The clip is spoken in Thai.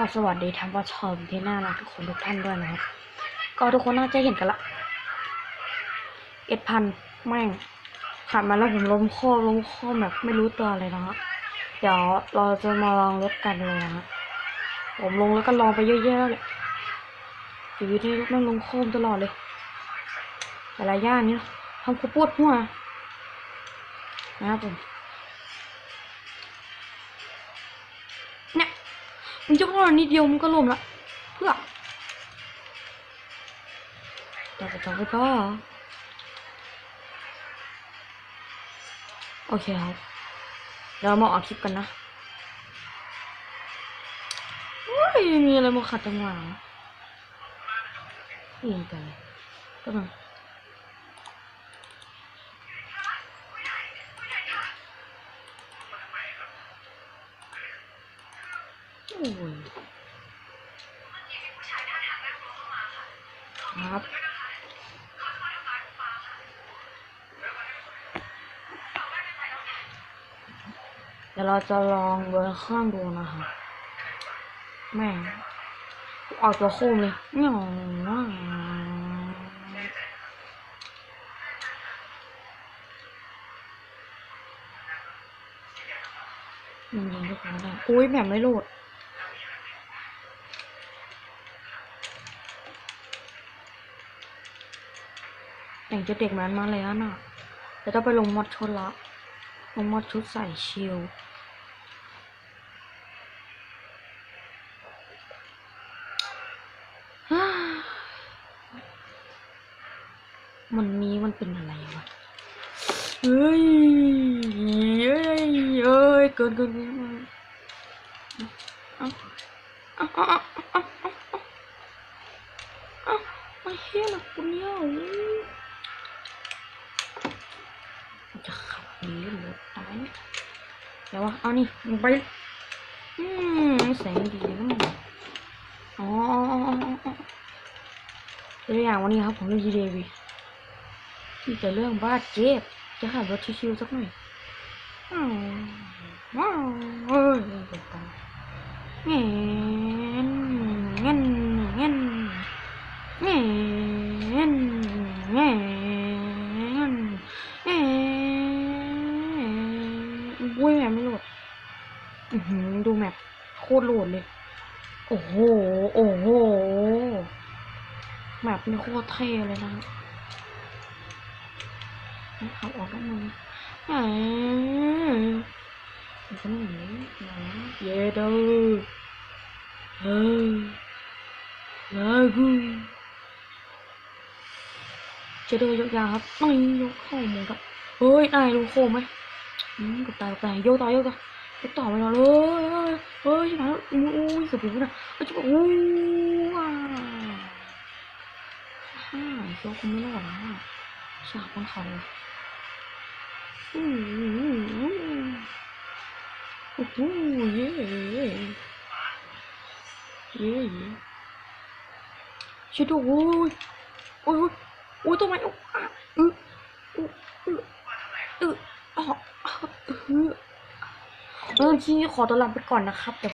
ก็สวัสดีท่านผู้ชมที่น่ารักทุกคนทุกท่านด้วยนะครับ ก็ทุกคนน่าจะเห็นกันละเอ็ดพันแม่งผ่านมาแล้วผมล้มโค้ล้มโค้แบบไม่รู้ตัวเลยนะครับเดี๋ยวเราจะมาลองรถกันเลยนะผมลงแล้วก็ลองไปเยอะๆเลยชีวิตนี้แม่งลงโค้มตลอดเลยแต่ละย่านนี้ทำกูปวดหัวนะครับผม มันยกล้อนิดเดียวมันก็ล้มละเพื่อต่อไปต่อไปก็โอเคครับเดี๋ยวเรามาออกคลิปกันนะโอ้ยมีอะไรมาขัดจังหวะวะไม่เห็นกันเลยก็มา โอ้ย ครับเดี๋ยวเราจะลองเบนเครื่องดูนะคะแม่ออกตัวโค้งเลยเหงามันยิงทุกคนได้อุ้ยแบบไม่โหลด แต่งจะเด็กแมนมาเลยอะน่ะเดี๋ยวต้องไปลงมอดชุดละ ลงมอดชุดใส่ชิลฮ่ามันนี้มันเป็นอะไรวะ เฮ้ยเอ้ยเอ้ยเกินเกินเกินเอ้าเอ้าเอ้าเอ้าเอ้าเอ้าเอ้าไอ้เหี้ยหลักกูเนี่ยโอ้ยจะขับหนีรถตายเดี๋ยววะเอานี่มึงไปอืมแสงดีนะมึงอ๋อตัวอย่างวันนี้ครับผมเล่น GDV ที่จะเรื่องบาดเจ็บจะขับรถชิวๆสั ไม่โหลดดูแมปโคตรโหลดเลย โอ้โห โอ้โห แมปนี่โคตรเท่เลยนะขับออกแล้วมึงแหมมันก็ไม่หนีนะเยเดอเฮ้ยลากูจะเดินยกยาวครับไม่ยกเข้ามึงกับเฮ้ยนายรู้โค้งไหม อืมกับตายกับตายโยกต่อโยกต่อไปต่อไปแล้วเลยเฮ้ยชิบหายแล้วอุ้ยเกือบถึงแล้วเฮ้ยจะบอกอู้ว้าฮ่าโยกคงไม่รอดแล้วอะฉากบนเขาอู้หูโอ้โหเย่เย่ช่วยด้วยโอ้ยโอ้ยโอ้ยทำไมอะอืออืออืออืออ๋ออือ เออที่ขอตัวลาไปก่อนนะครับเดี๋ยว